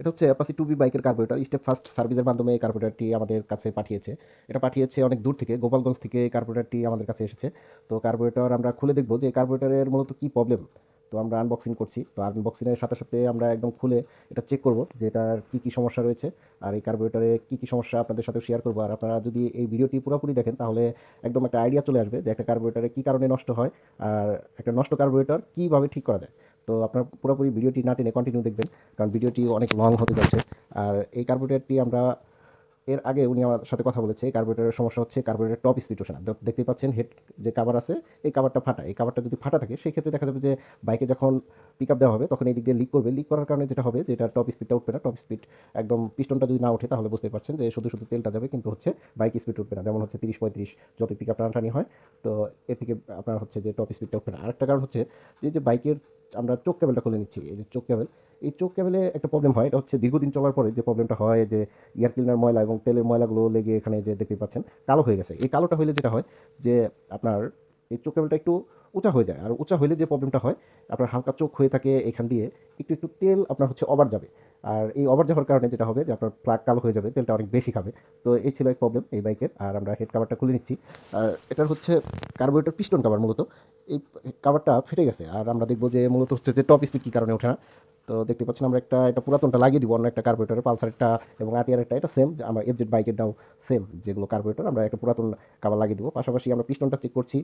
এটা হচ্ছে Apache two B বাইকের কার্বোরেটর স্টেপ ফার্স্ট সার্ভিসের মাধ্যমে এই কার্বোরেটরটি আমাদের কাছে পাঠিয়েছে। এটা পাঠিয়েছে অনেক দূর থেকে, গোপালগঞ্জ থেকে এই কার্বোরেটরটি আমাদের কাছে এসেছে। তো কার্বোরেটর আমরা খুলে দেখব যে কার্বোরেটরের মূলত কী প্রবলেম তো আমরা আনবক্সিং করছি। তো আনবক্সিংয়ের সাথে সাথে আমরা একদম খুলে এটা চেক করব যে এটার কী কী সমস্যা রয়েছে। আর এই কার্বোরেটরে কী কী সমস্যা আপনাদের সাথে শেয়ার করব। আর আপনারা যদি এই ভিডিওটি পুরোপুরি দেখেন, তাহলে একদম একটা আইডিয়া চলে আসবে যে একটা কার্বোরেটরে কী কারণে নষ্ট হয়। আর একটা নষ্ট কার্বোরেটর কীভাবে ঠিক করা যায়। তো আপনার পুরোপুরি ভিডিওটি না টেনে কন্টিনিউ দেখবেন, কারণ ভিডিওটি অনেক লং হতে যাচ্ছে। আর এই কার্বোরেটরটি আমরা এর আগে উনি আমার সাথে কথা বলেছে কার্বোরেটরের সমস্যা হচ্ছে কার্বোরেটর টপ স্পিড ওঠে না। দেখ- দেখতেই পাচ্ছেন হেড যে কাভার আছে, এই কাভারটা ফাটা। এই কাভারটা যদি ফাটা থাকে সেই ক্ষেত্রে দেখা যাবে যে বাইকে যখন পিক আপ দেওয়া হবে, তখন এই দিক দিয়ে লিক করবে। লিক করার কারণে যেটা হবে যেটা টপ স্পিডটা উঠবে না। টপ স্পিড একদম পিস্টনটা যদি না ওঠে, তাহলে বুঝতে পারছেন যে শুধু শুধু তেলটা যাবে, কিন্তু হচ্ছে বাইক স্পিড উঠবে না। যেমন হচ্ছে তিরিশ পঁয়ত্রিশ যত পিক আপ টানাটানি হয়, তো এর থেকে আপনার হচ্ছে যে টপ স্পিডটা উঠবে না। আরেকটা কারণ হচ্ছে যে যে বাইকের আমরা চোখ কেবলটা খুলে নিচ্ছি, এই যে চোখ কেবল এই চোখ কেবলে একটা প্রবলেম হয়। এটা হচ্ছে দীর্ঘদিন চলার পরে যে প্রবলেমটা হয় যে এয়ার ক্লিনার ময়লা এবং তেলের ময়লাগুলো লেগে এখানে যে দেখতে পাচ্ছেন, কালো হয়ে গেছে। এই কালোটা হলে যেটা হয় যে আপনার এই চোখ কেবলটা একটু উঁচা হয়ে যায়। আর উঁচা হলে যে প্রবলেমটা হয়, আপনার হালকা চোখ হয়ে থাকে এখান দিয়ে, একটু একটু তেল আপনার হচ্ছে ওভার যাবে। আর এই ওভার যাওয়ার কারণে যেটা হবে যে আপনার প্লাগ কালো হয়ে যাবে, তেলটা অনেক বেশি খাবে। তো এই ছিল এক প্রবলেম এই বাইকের আর আমরা হেড কাভারটা খুলে নিচ্ছি। আর এটার হচ্ছে কার্বোরেটর পিস্টন কাভার মূলত। এই কাভারটা ফেটে গেছে। আর আমরা দেখব যে মূলত হচ্ছে যে টপ স্পিড কী কারণে ওঠে না। তো দেখতে পাচ্ছেন আমরা একটা, এটা পুরাতনটা লাগিয়ে দিব, অন্য একটা কার্বোরেটরে পালসারেরটা এবং আটিয়ার একটা এটা সেম আমরা এফজেড বাইকেরটাও সেম যেগুলো কার্পোরেটার আমরা একটা পুরাতন কাবার লাগিয়ে দিব। পাশাপাশি আমরা পিস্টনটা চেক করছি,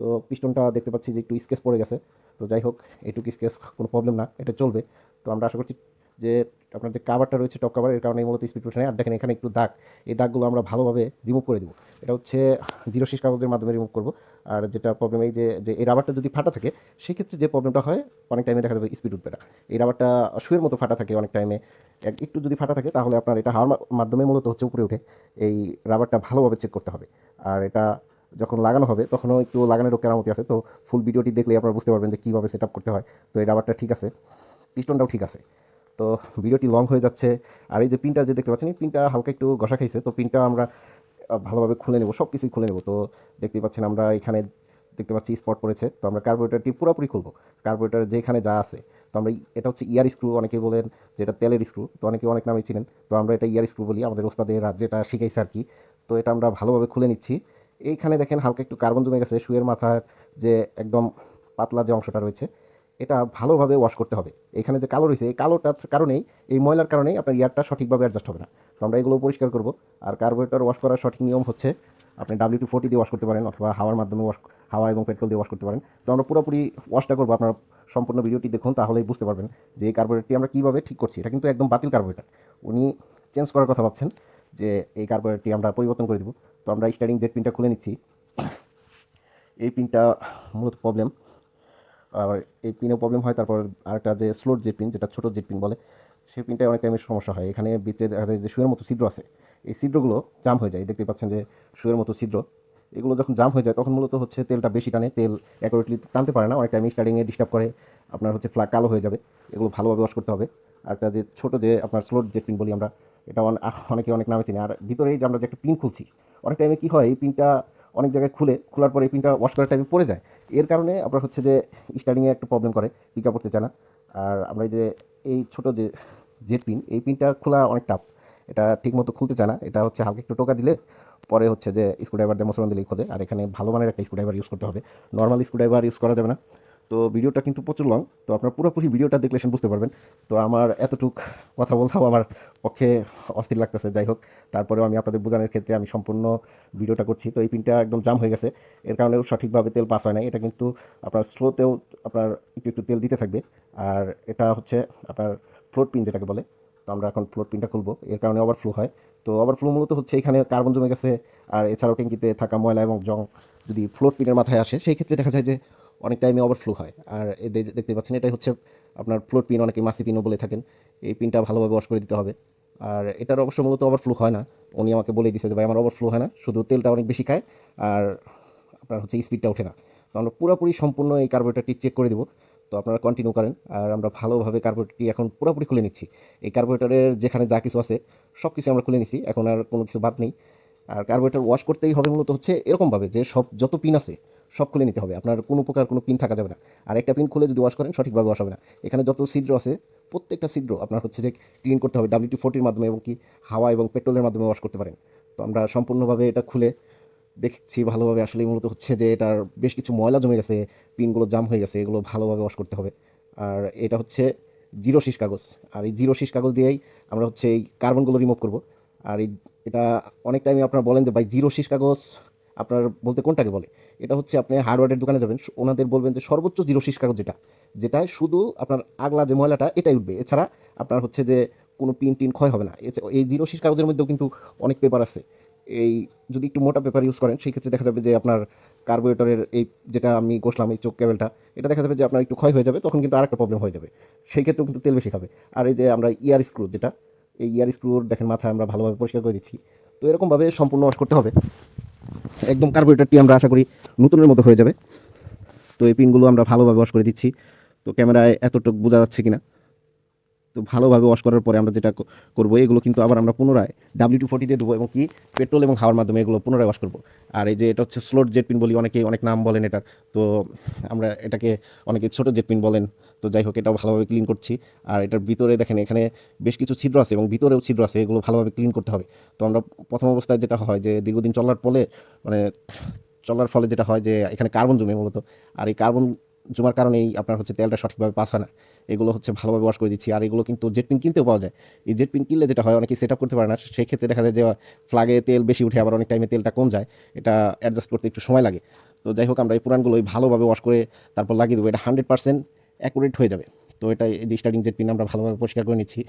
তো পিস্টনটা দেখতে পাচ্ছি যে একটু স্কেচ পড়ে গেছে। তো যাই হোক এটুকু স্কেচ কোনো প্রবলেম না, এটা চলবে। তো আমরা আশা করছি যে আপনার যে কাভারটা রয়েছে টপ কাভার এর কারণে মূলত স্পিড নেয় আর দেখেন, এখানে একটু দাগ। এই দাগগুলো আমরা ভালোভাবে রিমুভ করে দেবো। এটা হচ্ছে জিরো শীষ কাগজের মাধ্যমে রিমুভ করব। আর যেটা প্রবলেম এই যে এই রাবারটা যদি ফাটা থাকে, সেক্ষেত্রে যে প্রবলেমটা হয়, অনেক টাইমে দেখা যাবে স্পিড উঠবে না এই রাবারটা শুয়ের মতো ফাটা থাকে অনেক টাইমে এক- একটু যদি ফাটা থাকে, তাহলে আপনার এটা হাওয়ার মাধ্যমে মূলত হচ্ছে উপরে উঠে এই রাবারটা ভালোভাবে চেক করতে হবে। আর এটা যখন লাগানো হবে, তখনও একটু লাগানোর কেরামতি আছে। তো ফুল ভিডিওটি দেখলে আপনারা বুঝতে পারবেন যে কীভাবে সেট করতে হয়। তো এই রাবারটা ঠিক আছে। পিস্টনটাও ঠিক আছে। তো ভিডিওটি লং হয়ে যাচ্ছে। আর এই যে পিনটা যে দেখতে পাচ্ছেন, এই পিনটা হালকা একটু ঘষা খাইছে, তো পিনটা আমরা ভালোভাবে খুলে নেব সব কিছুই খুলে নেব। তো দেখতেই পাচ্ছেন আমরা এখানে দেখতে পাচ্ছি স্পট পড়েছে, তো আমরা কার্বোরেটরটি পুরোপুরি খুলবো। কার্বোরেটর যেখানে যা আছে, তো আমরা এটা হচ্ছে ইয়ার স্ক্রু অনেকে বলেন যেটা তেলের স্ক্রু তো অনেকে অনেক নামে ছিলেন তো আমরা এটা ইয়ার স্ক্রু বলি, আমাদের ওস্তাদের যেটা শিখাইছে আর কি। তো এটা আমরা ভালোভাবে খুলে নিচ্ছি। এইখানে দেখেন হালকা একটু কার্বন জমে গেছে, শুয়ের মাথার যে একদম পাতলা যে অংশটা রয়েছে এটা ভালোভাবে ওয়াশ করতে হবে। এখানে যে কালো রয়েছে, এই কালোটার কারণেই, এই ময়লার কারণেই আপনার ইয়ারটা সঠিকভাবে অ্যাডজাস্ট হবে না। তো আমরা এগুলো পরিষ্কার করব। আর কার্বোরেটর ওয়াশ করার সঠিক নিয়ম হচ্ছে, আপনি ডাব্লিউ টু ফোর্টি দিয়ে ওয়াশ করতে পারেন অথবা হাওয়ার মাধ্যমে ওয়াশ হাওয়া এবং পেট্রোল দিয়ে ওয়াশ করতে পারেন। তো আমরা পুরোপুরি ওয়াশটা করব। আপনার সম্পূর্ণ ভিডিওটি দেখুন, তাহলেই বুঝতে পারবেন যে এই কার্বোরেটরটি আমরা কীভাবে ঠিক করছি। এটা কিন্তু একদম বাতিল কার্বোরেটর উনি চেঞ্জ করার কথা ভাবছেন যে এই কার্বোরেটরটি আমরা পরিবর্তন করে দেবো। তো আমরা স্টারিং জেট পিনটা খুলে নিচ্ছি। এই পিনটা মূলত প্রবলেম আর এই পিনেও প্রবলেম হয়। তারপর আরেকটা যে স্লোট জেট পিন যেটা ছোটো জেট পিন বলে, সেই পিনটায় অনেক টাইমের সমস্যা হয়। এখানে ভিতরে দেখা যায় যে শুয়ের মতো ছিদ্র আছে। এই ছিদ্রগুলো জাম হয়ে যায়। দেখতে পাচ্ছেন যে শুয়ের মতো ছিদ্র। এগুলো যখন জাম হয়ে যায়, তখন মূলত হচ্ছে তেলটা বেশি টানে। তেল অ্যাকুরেটলি টানতে পারে না। অনেক টাইম স্টার্টিংয়ে ডিস্টার্ব করে। আপনার হচ্ছে ফ্লাগ কালো হয়ে যাবে। এগুলো ভালোভাবে ওয়াশ করতে হবে। আর একটা যে ছোটো যে আপনার স্লোট জেট পিন বলি আমরা, এটা অনেকে অনেক নামে চিনি। আর ভিতরেই যে আমরা যে একটা পিন খুলছি, অনেক টাইমে কী হয়, এই পিনটা অনেক জায়গায় খুলে, খোলার পরে এই পিনটা ওয়াশ করার টাইমে পড়ে যায়। এর কারণে আপনার হচ্ছে যে স্টার্টিংয়ে একটু প্রবলেম করে পিক আপ করতে চায় না। আর আমরা যে, এই ছোটো যে জেট পিন এই পিনটা খোলা অনেক টাফ এটা ঠিকমতো খুলতে চায় না। এটা হচ্ছে হালকা একটু টোকা দিলে পরে হচ্ছে যে স্ক্রুড্রাইভার দিয়ে মোসরণ দিলেই খোলে। আর এখানে ভালো মানের একটা স্ক্রুড্রাইভার ইউজ করতে হবে। নর্মাল স্ক্রুড্রাইভার ইউজ করা যাবে না। তো ভিডিওটা কিন্তু প্রচুর লং তো আপনার পুরোপুরি ভিডিওটা দেখলে সেন বুঝতে পারবেন। তো আমার এতটুক কথা বলতেও আমার পক্ষে অস্থির লাগতেছে, যাই হোক। তারপরেও আমি আপনাদের বোঝানোর ক্ষেত্রে আমি সম্পূর্ণ ভিডিওটা করছি। তো এই পিনটা একদম জাম হয়ে গেছে। এর কারণেও সঠিকভাবে তেল পাস হয় না এটা কিন্তু আপনার স্লোতেও আপনার একটু একটু তেল দিতে থাকবে। আর এটা হচ্ছে আপনার ফ্লোট পিন যেটাকে বলে। তো আমরা এখন ফ্লোট পিনটা খুলবো। এর কারণে ওভারফ্লো হয়। তো ওভারফ্লো মূলত হচ্ছে এখানে কার্বন জমে গেছে। আর এছাড়াও ট্যাঙ্কিতে থাকা ময়লা এবং জং যদি ফ্লোট পিনের মাথায় আসে, সেই ক্ষেত্রে দেখা যায় যে অনেক টাইমে ওভারফ্লো হয়। আর দেখতে পাচ্ছেন, এটাই হচ্ছে আপনার ফ্লোট পিন অনেকে মাসি পিনও বলে থাকেন। এই পিনটা ভালোভাবে ওয়াশ করে দিতে হবে। আর এটার অবশ্য মূলত ওভারফ্লো হয় না। উনি আমাকে বলে দিয়েছে যে, ভাই, আমার ওভারফ্লো হয় না। শুধু তেলটা অনেক বেশি খায় আর আপনার হচ্ছে স্পিডটা ওঠে না। তো আমরা পুরোপুরি সম্পূর্ণ এই কার্বোরেটরটি চেক করে দেবো। তো আপনারা কন্টিনিউ করেন। আর আমরা ভালোভাবে কার্বোরেটরটি এখন পুরোপুরি খুলে নিচ্ছি। এই কার্বোরেটারের যেখানে যা কিছু আছে সব কিছু আমরা খুলে নিচ্ছি। এখন আর কোনো কিছু বাদ নেই। আর কার্বোরেটর ওয়াশ করতেই হবে মূলত হচ্ছে এরকমভাবে যে সব যত পিন আছে সব খুলে নিতে হবে। আপনার কোনো প্রকার কোনো পিন থাকা যাবে না। আর একটা পিন খুলে যদি ওয়াশ করেন, সঠিকভাবে ওয়াশ হবে না। এখানে যত ছিদ্র আছে, প্রত্যেকটা ছিদ্র আপনার হচ্ছে যে ক্লিন করতে হবে। ডাব্লিউটি ফোর্টির মাধ্যমে এবং কি হাওয়া এবং পেট্রোলের মাধ্যমে ওয়াশ করতে পারেন। তো আমরা সম্পূর্ণভাবে এটা খুলে দেখছি ভালোভাবে। আসলে মূলত হচ্ছে যে এটার বেশ কিছু ময়লা জমে গেছে পিনগুলো জাম হয়ে গেছে, এগুলো ভালোভাবে ওয়াশ করতে হবে। আর এটা হচ্ছে জিরো শীষ কাগজ। আর এই জিরো শীষ কাগজ দিয়েই আমরা হচ্ছে এই কার্বনগুলো রিমুভ করব। আর এই, এটা অনেক টাইমে আপনারা বলেন যে, ভাই জিরো শীষ কাগজ আপনার বলতে কোনটাকে বলে? এটা হচ্ছে আপনি হার্ডওয়্যারের দোকানে যাবেন, ওনাদের বলবেন যে সর্বোচ্চ জিরো শীষ কাগজ যেটা যেটায় শুধু আপনার আগলা যে ময়লাটা, এটাই উঠবে। এছাড়া আপনার হচ্ছে যে কোনো পিন টিন ক্ষয় হবে না। এই জিরো শীষ কাগজের মধ্যেও কিন্তু অনেক পেপার আছে। এই যদি একটু মোটা পেপার ইউজ করেন, সেই ক্ষেত্রে দেখা যাবে যে আপনার কার্বোরেটরের এই যেটা আমি ঘষলাম, এই চোখ কেবলটা এটা দেখা যাবে যে আপনার একটু ক্ষয় হয়ে যাবে, তখন কিন্তু আরেকটা প্রবলেম হয়ে যাবে। সেই ক্ষেত্রেও কিন্তু তেল বেশি খাবে। আর এই যে আমরা ইয়ার স্ক্রু যেটা, এই ইয়ার স্ক্রুর দেখেন মাথায় আমরা ভালোভাবে পরিষ্কার করে দিচ্ছি। তো এরকমভাবে সম্পূর্ণ ওয়াশ করতে হবে। একদম কার্বোরেটারটি আমরা আশা করি নতুনের মতো হয়ে যাবে। তো এই পিনগুলো আমরা ভালোভাবে ওয়াশ করে দিচ্ছি। তো ক্যামেরায় এতটুকু বোঝা যাচ্ছে কিনা। তো ভালোভাবে ওয়াশ করার পরে আমরা যেটা করব, এগুলো কিন্তু আবার আমরা পুনরায় ডাব্লিউ টু ফোর্টি দিয়ে দেবো এবং কি পেট্রোল এবং হাওয়ার মাধ্যমে এগুলো পুনরায় ওয়াশ করব। আর এই যে এটা হচ্ছে স্লোট জেট পিন বলি, অনেকেই, অনেক নাম বলেন এটার। তো আমরা এটাকে, অনেকে ছোটো জেট পিন বলেন। তো যাই হোক, এটাও ভালোভাবে ক্লিন করছি। আর এটার ভিতরে দেখেন, এখানে বেশ কিছু ছিদ্র আছে এবং ভিতরেও ছিদ্র আছে, এগুলো ভালোভাবে ক্লিন করতে হবে। তো আমরা প্রথম অবস্থায় যেটা হয় যে, দীর্ঘদিন চলার ফলে মানে চলার ফলে যেটা হয় যে, এখানে কার্বন জমে মূলত। আর এই কার্বন জমার কারণেই আপনার হচ্ছে তেলটা সঠিকভাবে পাস হয় না। এগুলো হচ্ছে ভালোভাবে ওয়াশ করে দিচ্ছি। আর এগুলো কিন্তু জেট পিন কিনতেও পাওয়া যায়। এই জেট পিন কিনলে যেটা হয় অনেকে সেট আপ করতে পারে না। সেই ক্ষেত্রে দেখা যায় যে ফ্লাগে তেল বেশি উঠে, আবার অনেক টাইমে তেলটা কম যায়। এটা অ্যাডজাস্ট করতে একটু সময় লাগে। তো যাই হোক, আমরা এই পুরানগুলোই ভালোভাবে ওয়াশ করে তারপর লাগিয়ে দেবো। এটা হান্ড্রেড পার্সেন্ট অ্যাকুরেট হয়ে যাবে। তো এটা এই স্টার্টিং জেট পিন আমরা ভালোভাবে পরিষ্কার করে নিচ্ছি।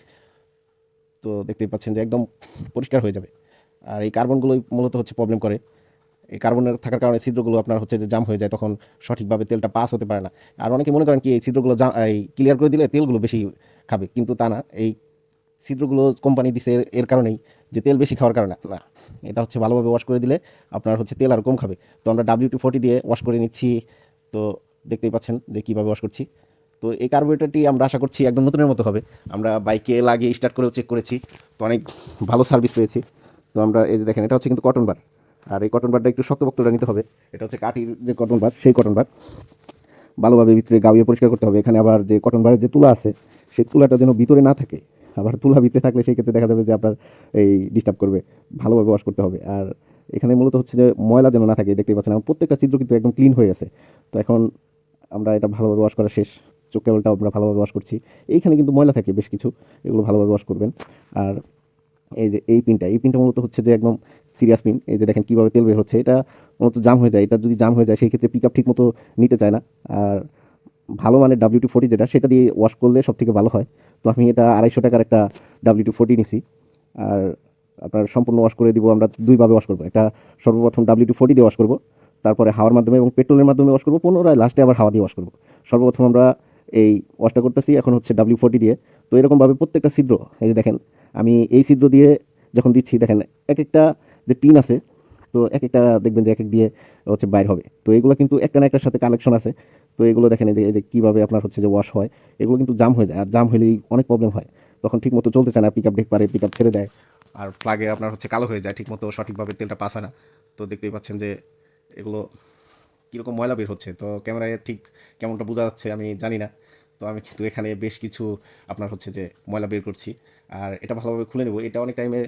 তো দেখতেই পাচ্ছেন যে, একদম পরিষ্কার হয়ে যাবে। আর এই কার্বনগুলোই মূলত হচ্ছে প্রবলেম করে। এই কার্বনের থাকার কারণে ছিদ্রগুলো আপনার হচ্ছে যে জাম হয়ে যায়, তখন সঠিকভাবে তেলটা পাস হতে পারে না। আর অনেকে মনে করেন কি, এই ছিদ্রগুলো এই ক্লিয়ার করে দিলে তেলগুলো বেশি খাবে, কিন্তু তা না। এই ছিদ্রগুলো কোম্পানি দিছে এর- এর কারণেই যে তেল বেশি খাওয়ার কারণে। না, এটা হচ্ছে ভালোভাবে ওয়াশ করে দিলে আপনার হচ্ছে তেল আর কম খাবে। তো আমরা ডাব্লিউ টু ফোর্টি দিয়ে ওয়াশ করে নিচ্ছি। তো দেখতেই পাচ্ছেন যে কীভাবে ওয়াশ করছি। তো এই কার্বোরেটরটি আমরা আশা করছি একদম নতুনের মতো হবে। আমরা বাইকে লাগিয়ে স্টার্ট করেও চেক করেছি। তো অনেক ভালো সার্ভিস পেয়েছি। তো আমরা এই যে দেখেন, এটা হচ্ছে কিন্তু কটন বার আর এই কটন বারটা একটু শক্তপোক্তটা নিতে হবে। এটা হচ্ছে কাঠির যে কটন বার সেই কটন বার ভালোভাবে ভিতরে গাউয়ে পরিষ্কার করতে হবে। এখানে আবার যে কটন বারের যে তুলা আছে, সেই তুলাটা যেন ভিতরে না থাকে, আবার তুলা ভিতরে থাকলে সেই ক্ষেত্রে দেখা যাবে যে আপনার এই ডিস্টার্ব করবে। ভালোভাবে ওয়াশ করতে হবে। আর এখানে মূলত হচ্ছে যে ময়লা যেন না থাকে, দেখতেই পাচ্ছেন, আমার প্রত্যেকটা চিত্র কিন্তু একদম ক্লিন হয়ে গেছে। তো এখন আমরা এটা ভালোভাবে ওয়াশ করা শেষ। চোখ কেবলটাও আমরা ভালোভাবে ওয়াশ করছি। এইখানে কিন্তু ময়লা থাকে বেশ কিছু, এগুলো ভালোভাবে ওয়াশ করবেন। আর এই যে এই পিনটা এই পিনটা মূলত হচ্ছে যে একদম সিরিয়াস পিন এই যে দেখেন কীভাবে তেল বের হচ্ছে, এটা মূলত জাম হয়ে যায়, এটা যদি জাম হয়ে যায় সেই ক্ষেত্রে পিক আপ ঠিক মতো নিতে চায় না। আর ভালো মানের ডাব্লিউ টু ফোর্টি যেটা, সেটা দিয়ে ওয়াশ করলে সব থেকে ভালো হয়। তো আমি এটা আড়াইশো টাকার একটা ডাব্লিউ টু ফোর্টি নিছি। আর আপনার সম্পূর্ণ ওয়াশ করে দিব, আমরা দুইভাবে ওয়াশ করব। একটা সর্বপ্রথম ডাব্লিউ টু ফোর্টি দিয়ে ওয়াশ করব, তারপরে হাওয়ার মাধ্যমে এবং পেট্রোলের মাধ্যমে ওয়াশ করব, পুনরায় লাস্টে আবার হাওয়া দিয়ে ওয়াশ করব। সর্বপ্রথম আমরা এই ওয়াশটা করতেছি, এখন হচ্ছে ডাব্লিউ ফোর্টি দিয়ে। তো এরকমভাবে প্রত্যেকটা ছিদ্র, এই যে দেখেন, আমি এই ছিদ্র দিয়ে যখন দিচ্ছি, দেখেন এক একটা যে পিন আছে, তো এক একটা দেখবেন যে এক এক দিয়ে হচ্ছে বাইর হবে। তো এগুলো কিন্তু একটা না একটার সাথে কানেকশন আছে। তো এগুলো দেখেন যে যে কীভাবে আপনার হচ্ছে যে ওয়াশ হয়, এগুলো কিন্তু জাম হয়ে যায়। আর জাম হলেই অনেক প্রবলেম হয়। তখন ঠিক মতো চলতে চায় না পিক আপ ডেক পারে পিক আপ ছেড়ে দেয়। আর ফ্লাগে আপনার হচ্ছে কালো হয়ে যায় ঠিক মতো সঠিকভাবে তেলটা পাস হয় না। তো দেখতেই পাচ্ছেন যে এগুলো কীরকম ময়লা বের হচ্ছে? তো ক্যামেরায় ঠিক কেমনটা বোঝা যাচ্ছে আমি জানি না। তো আমি কিন্তু এখানে বেশ কিছু আপনার হচ্ছে যে ময়লা বের করছি। আর এটা ভালোভাবে খুলে নেব। এটা অনেক টাইমে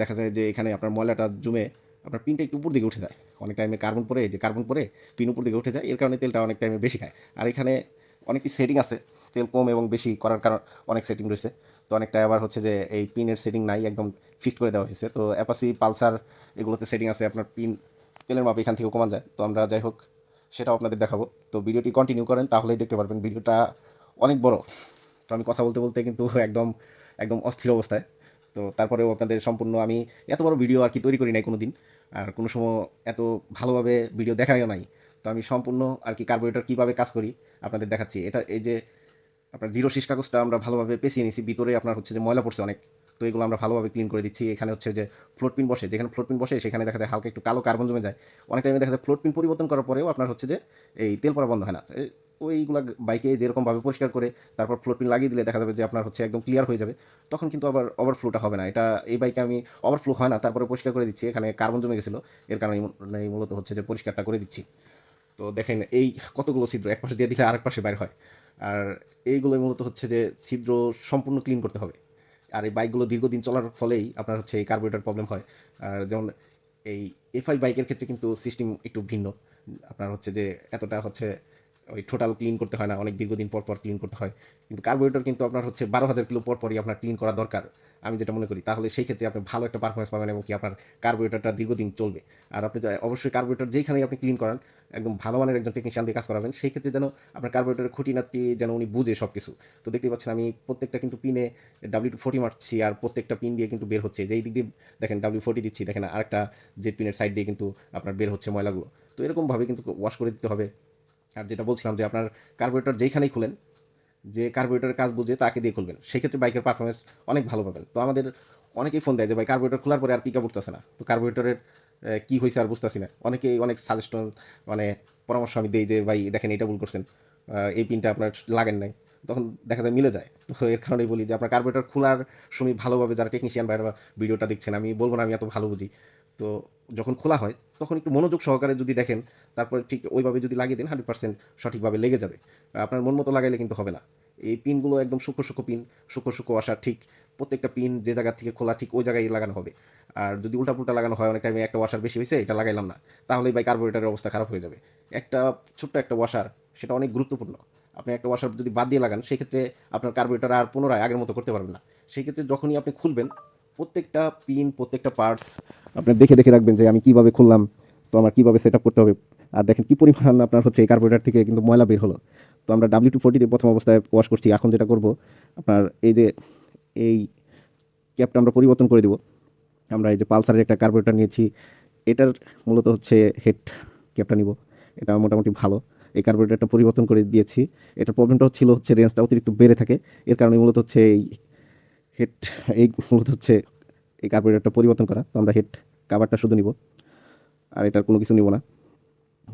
দেখা যায় যে এখানে আপনার ময়লাটা জমে আপনার পিনটা একটু উপর দিকে উঠে যায়। অনেক টাইমে কার্বন পরে যে কার্বন পরে পিন উপর দিকে উঠে যায়। এর কারণে তেলটা অনেক টাইমে বেশি খায়। আর এখানে অনেকটি সেটিং আছে। তেল কম এবং বেশি করার কারণ অনেক সেটিং রয়েছে। তো অনেকটা আবার হচ্ছে যে এই পিনের সেটিং নাই, একদম ফিট করে দেওয়া হয়েছে। তো অ্যাপাসি পালসার এগুলোতে সেটিং আছে আপনার পিন তেলের মাপ এখান থেকে কমান যায়। তো আমরা যাই হোক, সেটাও আপনাদের দেখাবো। তো ভিডিওটি কন্টিনিউ করেন, তাহলেই দেখতে পারবেন ভিডিওটা অনেক বড়। তো আমি কথা বলতে বলতে কিন্তু একদম একদম অস্থির অবস্থায়। তো তারপরেও আপনাদের সম্পূর্ণ আমি এত বড় ভিডিও আর কি তৈরি করি নাই কোনো দিন আর কোনো সময় এত ভালোভাবে ভিডিও দেখাও নাই। তো আমি সম্পূর্ণ আর কি কার্বোরেটর কীভাবে কাজ করি আপনাদের দেখাচ্ছি। এটা এই যে আপনার জিরো শীষ কাগজটা আমরা ভালোভাবে পেঁচিয়ে নিছি ভিতরে আপনার হচ্ছে যে ময়লা পড়ছে অনেক। তো এগুলো আমরা ভালোভাবে ক্লিন করে দিচ্ছি। এখানে হচ্ছে যে ফ্লোট পিন বসে, যেখানে ফ্লোট পিন বসে, সেখানে দেখা যায় হালকা একটু কালো কার্বন জমে যায়। অনেক টাইমে দেখা যায় ফ্লোট পিন পরিবর্তন করার পরেও আপনার হচ্ছে যে এই তেল পড়া বন্ধ হয় না। ওইগুলা বাইকে যেরকমভাবে পরিষ্কার করে তারপর ফ্লোট পিন লাগিয়ে দিলে দেখা যাবে যে আপনার হচ্ছে একদম ক্লিয়ার হয়ে যাবে। তখন কিন্তু আবার ওভারফ্লোটা হবে না। এটা এই বাইকে আমি ওভারফ্লো হয় না, তারপরে পরিষ্কার করে দিচ্ছি। এখানে কার্বন জমে গেছিল, এর কারণে মূলত হচ্ছে যে পরিষ্কারটা করে দিচ্ছি। তো দেখেন এই কতগুলো ছিদ্র এক পাশে দিয়ে দিলে আরেক পাশে বাইর হয়। আর এইগুলো মূলত হচ্ছে যে ছিদ্র সম্পূর্ণ ক্লিন করতে হবে। আর এই বাইকগুলো দীর্ঘদিন চলার ফলেই আপনার হচ্ছে এই কার্বোরেটার প্রবলেম হয়। আর যেমন এই এফআই বাইকের ক্ষেত্রে কিন্তু সিস্টেম একটু ভিন্ন। আপনার হচ্ছে যে এতটা হচ্ছে ওই টোটাল ক্লিন করতে হয় না, অনেক দীর্ঘদিন পর পর ক্লিন করতে হয়। কিন্তু কার্বোরেটর কিন্তু আপনার হচ্ছে বারো হাজার কিলো পর পরই আপনার ক্লিন করা দরকার। আমি যেটা মনে করি, তাহলে সেই ক্ষেত্রে আপনি ভালো একটা পারফরমেন্স পাবেন এবং কি আপনার কার্বোরেটরটা দীর্ঘদিন চলবে। আর আপনি অবশ্যই কার্বোরেটর যেখানেই আপনি ক্লিন করান, একদম ভালো মানের একজন টেকনিশিয়ান দিয়ে কাজ করাবেন, সেই ক্ষেত্রে যেন আপনার কার্বোরেটরের খুঁটিনাটি যেন উনি বুঝে সব কিছু তো দেখতে পাচ্ছেন আমি প্রত্যেকটা কিন্তু পিনে ডাব্লিউ টু ফোর্টি মারছি আর প্রত্যেকটা পিন দিয়ে কিন্তু বের হচ্ছে। যেই দিক দিয়ে দেখেন ডাব্লিউ ফোর্টি দিচ্ছি, দেখেন আরেকটা যে পিনের সাইড দিয়ে কিন্তু আপনার বের হচ্ছে ময়লাগুলো। তো এরকমভাবে কিন্তু ওয়াশ করে দিতে হবে। আর যেটা বলছিলাম যে আপনার কার্বোরেটর যেইখানেই খুলেন যে কার্বোরেটরের কাজ বুঝে তাকে দিয়ে খুলবেন। সেক্ষেত্রে বাইকের পারফরমেন্স অনেক ভালো পাবেন। তো আমাদের অনেকেই ফোন দেয় যে, ভাই কার্বোরেটর খোলার পরে আর পিক আপ উঠতেছে না। তো কার্বোরেটরের কি হয়েছে আর বুঝতেছি না। অনেকেই অনেক সাজেশন মানে পরামর্শ আমি দিই যে, ভাই, দেখেন, এটা ভুল করছেন। এই পিনটা আপনার লাগেন নাই। তখন দেখা যায় মিলে যায়। তো এর কারণেই বলি যে, আপনার কার্বোরেটর খোলার সময় ভালোভাবে যারা টেকনিশিয়ান বাইরে ভিডিওটা দেখছেন, আমি বলব না আমি এত ভালো বুঝি। তো যখন খোলা হয়, তখন একটু মনোযোগ সহকারে যদি দেখেন, তারপরে ঠিক ওইভাবে যদি লাগিয়ে দেন হান্ড্রেড পার্সেন্ট সঠিকভাবে লেগে যাবে। আপনার মন মতো লাগাইলে কিন্তু হবে না। এই পিনগুলো একদম সূক্ষ্ম সূক্ষ্ম পিন, সূক্ষ্ম সূক্ষ্ম আসা ঠিক প্রত্যেকটা পিন যে জায়গা থেকে খোলা ঠিক ওই জায়গায় লাগানো হবে। আর যদি উল্টা পুল্টা লাগানো হয়, অনেক টাইমে একটা ওয়াশার বেশি হয়েছে, এটা লাগাইলাম না। তাহলেই বাই কার্বোরেটারের অবস্থা খারাপ হয়ে যাবে। একটা ছোট্ট একটা ওয়াশার সেটা অনেক গুরুত্বপূর্ণ। আপনি একটা ওয়াশার যদি বাদ দিয়ে লাগান, সেক্ষেত্রে আপনার কার্বোরেটার আর পুনরায় আগের মতো করতে পারবেন না। সেই ক্ষেত্রে যখনই আপনি খুলবেন প্রত্যেকটা পিন প্রত্যেকটা পার্টস আপনি দেখে দেখে রাখবেন যে আমি কীভাবে খুললাম, তো আমার কীভাবে সেট করতে হবে। আর দেখেন কী পরিমাণ আপনার হচ্ছে এই কার্বোরেটার থেকে কিন্তু ময়লা বের হলো। তো আমরা ডাব্লিউ টু ফোর্টিতে প্রথম অবস্থায় ওয়াশ করছি, এখন যেটা করব, আপনার এই যে এই ক্যাপটা আমরা পরিবর্তন করে দিব। আমরা এই যে পালসারের একটা কার্বোরেটার নিয়েছি, এটার মূলত হচ্ছে হেড ক্যাপটা নিব। এটা মোটামুটি ভালো। এই কার্বোরেটারটা পরিবর্তন করে দিয়েছি। এটার প্রবলেমটা হচ্ছিল হচ্ছে রেঞ্জটা অতিরিক্ত বেড়ে থাকে। এর কারণে মূলত হচ্ছে এই হেড এই মূলত হচ্ছে এই কার্বোরেটারটা পরিবর্তন করা। তো আমরা হেড কাভারটা শুধু নিব, আর এটার কোনো কিছু নিব না।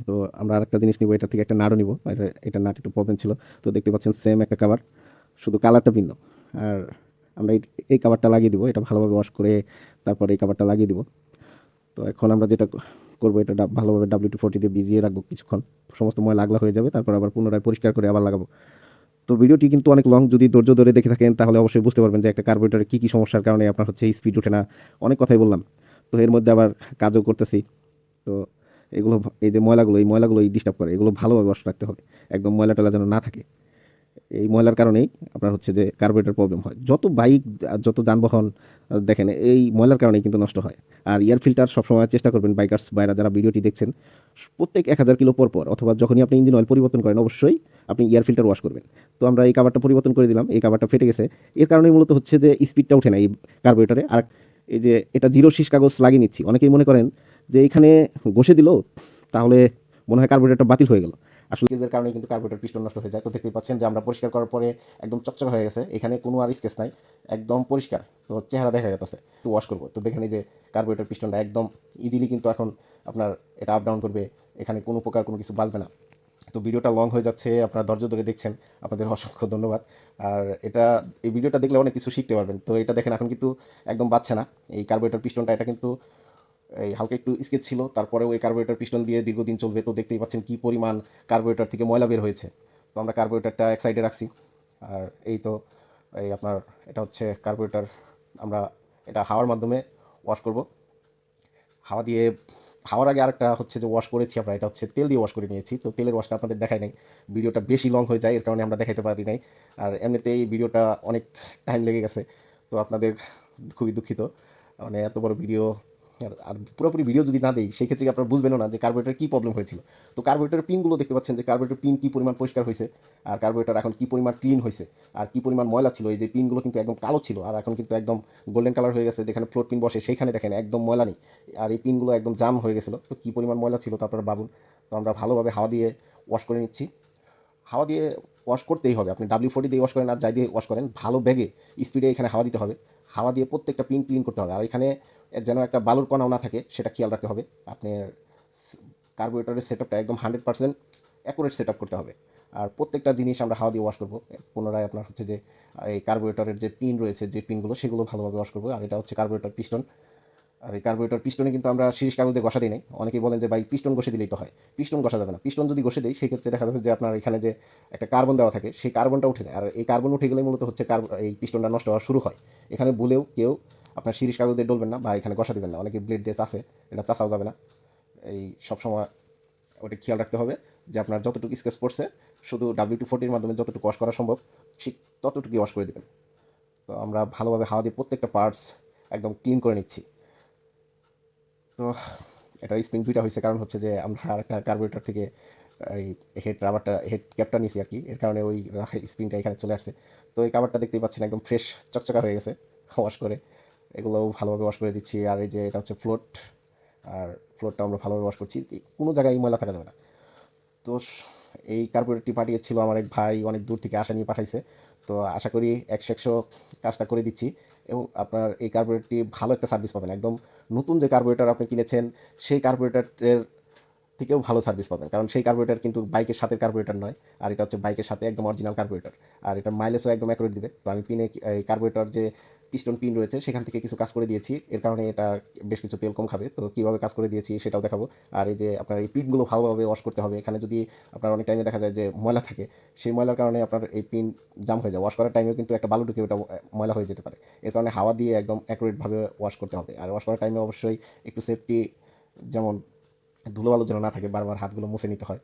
তো আমরা আরেকটা জিনিস নিব এটা থেকে একটা নাড়ও নিব। এটা এটা নাট একটু প্রবলেম ছিল। তো দেখতে পাচ্ছেন সেম একটা কাভার শুধু কালারটা ভিন্ন। আর আমরা এই কাভারটা লাগিয়ে দিব, এটা ভালোভাবে ওয়াশ করে তারপরে এই কাভারটা লাগিয়ে দিব। তো এখন আমরা যেটা করব, এটা ভালোভাবে ডাব্লিউ টু ফোর্টি দিয়ে ভিজিয়ে রাখব কিছুক্ষণ। সমস্ত ময়লা লাগলা হয়ে যাবে, তারপর আবার পুনরায় পরিষ্কার করে আবার লাগাবো। তো ভিডিওটি কিন্তু অনেক লং যদি ধৈর্য ধরে দেখে থাকেন, তাহলে অবশ্যই বুঝতে পারবেন যে একটা কার্বোরেটারে কী কী সমস্যার কারণে আপনার হচ্ছে স্পিড ওঠে না। অনেক কথাই বললাম। তো এর মধ্যে আবার কাজও করতেছি। তো এগুলো এই যে ময়লাগুলো, এই ময়লাগুলো এই ডিস্টার্ব করে। এগুলো ভালোভাবে ওয়াশ রাখতে হবে। একদম ময়লা টয়লা যেন না থাকে। এই ময়লার কারণেই আপনার হচ্ছে যে কার্বোরেটর প্রবলেম হয়। যত বাইক যত যানবাহন দেখেন, এই ময়লার কারণেই কিন্তু নষ্ট হয়। আর এয়ার ফিল্টার সবসময় চেষ্টা করবেন বাইকার্স বাইরা যারা ভিডিওটি দেখছেন, প্রত্যেক এক হাজার কিলো পর পর, অথবা যখনই আপনি ইঞ্জিন অয়েল পরিবর্তন করেন, অবশ্যই আপনি এয়ার ফিল্টার ওয়াশ করবেন। তো আমরা এই কাভারটা পরিবর্তন করে দিলাম, এই কাভারটা ফেটে গেছে। এর কারণেই মূলত হচ্ছে যে স্পিডটা ওঠে না এই কার্বোরেটরে আর এই যে এটা জিরো শীষ কাগজ লাগিয়ে নিচ্ছি, অনেকেই মনে করেন যে এখানে ঘষে দিল, তাহলে মনে হয় কার্বোরেটরটা বাতিল হয়ে গেল। আসলে এর কারণে কিন্তু কার্বোরেটর পিস্টন নষ্ট হয়ে যায়। তো দেখতেই পাচ্ছেন যে আমরা পরিষ্কার করার পরে একদম চকচক হয়ে গেছে। এখানে কোনো আর স্কেচ নাই, একদম পরিষ্কার। তো চেহারা দেখা যাচ্ছে তো ওয়াশ করব। তো দেখেন এই যে কার্বোরেটর পিস্টনটা একদম ইজিলি কিন্তু এখন আপনার এটা আপ ডাউন করবে, এখানে কোনো প্রকার কোনো কিছু বাজবে না। তো ভিডিওটা লং হয়ে যাচ্ছে, আপনারা ধৈর্য ধরে দেখছেন, আপনাদের অসংখ্য ধন্যবাদ। আর এটা, এই ভিডিওটা দেখলে অনেক কিছু শিখতে পারবেন। তো এটা দেখেন, এখন কিন্তু একদম বাজছে না। এই কার্বোরেটর পিস্টনটা, এটা কিন্তু এই হালকা একটু স্কেচ ছিল তারপরে ওই কার্বোরেটর পিস্টন দিয়ে দীর্ঘদিন চলবে। তো দেখতেই পাচ্ছেন কি পরিমাণ কার্বোরেটর থেকে ময়লা বের হয়েছে। তো আমরা কার্বোরেটরটা এক সাইডে রাখছি। আর এই তো, এই আপনার এটা হচ্ছে কার্বোরেটর আমরা এটা হাওয়ার মাধ্যমে ওয়াশ করব। হাওয়া দিয়ে, হাওয়ার আগে আরেকটা হচ্ছে যে ওয়াশ করেছি আমরা, এটা হচ্ছে তেল দিয়ে ওয়াশ করে নিয়েছি। তো তেলের ওয়াশটা আপনাদের দেখাই নাই। ভিডিওটা বেশি লং হয়ে যায়, এর কারণে আমরা দেখাতে পারি নাই। আর এমনিতেই এই ভিডিওটা অনেক টাইম লেগে গেছে, তো আপনাদের খুবই দুঃখিত। মানে এত বড় ভিডিও আর আর পুরোপুরি ভিডিও যদি না দেই সেই ক্ষেত্রে আপনারা বুঝবেনও না যে কার্বোরেটার কী প্রবলেম হয়েছিল? তো কার্বোরেটার পিনগুলো দেখতে পাচ্ছেন যে কার্বোরেটার পিন কী পরিমাণ পরিষ্কার হয়েছে, আর কার্বোরেটার এখন কী পরিমাণ ক্লিন হয়েছে, আর কী পরিমাণ ময়লা ছিল? এই যে পিনগুলো কিন্তু একদম কালো ছিল, আর এখন কিন্তু একদম গোল্ডেন কালার হয়ে গেছে, যেখানে ফ্লোর পিন বসে সেইখানে দেখেন একদম ময়লা নেই, আর এই পিনগুলো একদম জাম হয়ে গেছিল। তো কী পরিমাণ ময়লা ছিল তো আপনারা ভাবুন। তো আমরা ভালোভাবে হাওয়া দিয়ে ওয়াশ করে নিচ্ছি। হাওয়া দিয়ে ওয়াশ করতেই হবে, আপনি ডাব্লিউ ফোর্টি দিয়ে ওয়াশ করেন আর যাই দিয়ে ওয়াশ করেন, ভালো ব্যাগে স্পিডে এখানে হাওয়া দিতে হবে। হাওয়া দিয়ে প্রত্যেকটা পিন ক্লিন করতে হবে। আর এখানে যেন একটা বালুর কণাও না থাকে, সেটা খেয়াল রাখতে হবে। আপনার কার্বোরেটরের সেট আপটা একদম hundred percent accurate set up করতে হবে। আর প্রত্যেকটা জিনিস আমরা হাওয়া দিয়ে ওয়াশ করব। পুনরায় আপনার হচ্ছে যে, এই কার্বোরেটরের যে পিন রয়েছে, যে পিনগুলো সেগুলো ভালোভাবে ওয়াশ করব। আর এটা হচ্ছে কার্বোরেটর পিস্টন আর এই কার্বোরেটর পিস্টনে কিন্তু আমরা শিরিষ কাগজ দিয়ে ঘষা দিই নাই। অনেকেই বলেন যে, ভাই পিস্টন ঘষে দিলেই তো হয়। পিস্টন ঘষা যাবে না। পিস্টন যদি ঘষে দিই, সেক্ষেত্রে দেখা যাবে যে, আপনার এখানে যে একটা কার্বন দেওয়া থাকে, সেই কার্বনটা উঠে যায়। আর এই কার্বন উঠে গেলে মূলত হচ্ছে কার্বন এই পিস্টনটা নষ্ট হওয়া শুরু হয়। এখানে বলেও কেউ আপনার শিরিষ কাগজ দিয়ে ডলবেন না, বা এখানে ঘষা দিবেন না। অনেকে ব্লেড দিয়ে চাষে, এটা চাষাও যাবে না। এই সবসময় ওটা খেয়াল রাখতে হবে যে আপনার যতটুকু স্কেচ পড়ছে শুধু ডাব্লিউ টু ফোর্টির মাধ্যমে যতটুকু ওয়াশ করা সম্ভব, ঠিক ততটুকুই ওয়াশ করে দেবেন। তো আমরা ভালোভাবে হাওয়া দিয়ে প্রত্যেকটা পার্টস একদম ক্লিন করে নিচ্ছি। তো এটা স্প্রিং দুইটা হয়েছে, কারণ হচ্ছে যে আমরা একটা কার্বোরেটর থেকে এই হেড রাবারটা হেড ক্যাপটা নিয়েছি আর কি। এর কারণে ওই স্প্রিংটা এখানে চলে আসছে। তো এই কাভারটা দেখতেই পাচ্ছেন, একদম ফ্রেশ চকচকা হয়ে গেছে ওয়াশ করে। এগুলোও ভালোভাবে ওয়াশ করে দিচ্ছি। আর এই যে এটা হচ্ছে ফ্লোট আর ফ্লোরটা আমরা ভালোভাবে ওয়াশ করছি। কোনো জায়গায় ময়লা থাকা যাবে না। তো এই কার্বোরেটরটি পাঠিয়েছিল আমার এক ভাই, অনেক দূর থেকে আশা নিয়ে পাঠাইছে। তো আশা করি একশো একশো কাজটা করে দিচ্ছি। এবং আপনার এই কার্বোরেটরটি ভালো একটা সার্ভিস পাবেন। একদম নতুন যে কার্বোরেটর আপনি কিনেছেন, সেই কার্পোরেটারের থেকেও ভালো সার্ভিস পাবেন। কারণ সেই কার্পোরেটার কিন্তু বাইকের সাথে কার্পোরেটার নয়। আর এটা হচ্ছে বাইকের সাথে একদম অরিজিনাল কার্বোরেটর আর এটা মাইলেজও একদম অ্যাকুরেট দিবে। তো আমি পিনে এই কার্বোরেটর যে পিস্টন পিন রয়েছে, সেখান থেকে কিছু কাজ করে দিয়েছি। এর কারণে এটা বেশ কিছু তেল কম খাবে। তো কীভাবে কাজ করে দিয়েছি সেটাও দেখাবো। আর এই যে আপনার এই পিনগুলো ভালোভাবে ওয়াশ করতে হবে। এখানে যদি আপনার অনেক টাইমে দেখা যায় যে ময়লা থাকে, সেই ময়লার কারণে আপনার এই পিন জাম হয়ে যায়। ওয়াশ করার টাইমেও কিন্তু একটা বালু ঢুকে ওটা ময়লা হয়ে যেতে পারে। এর কারণে হাওয়া দিয়ে একদম অ্যাকুরেটভাবে ওয়াশ করতে হবে। আর ওয়াশ করার টাইমে অবশ্যই একটু সেফটি যেমন ধুলো বালু যেন না থাকে, বারবার হাতগুলো মুছে নিতে হয়।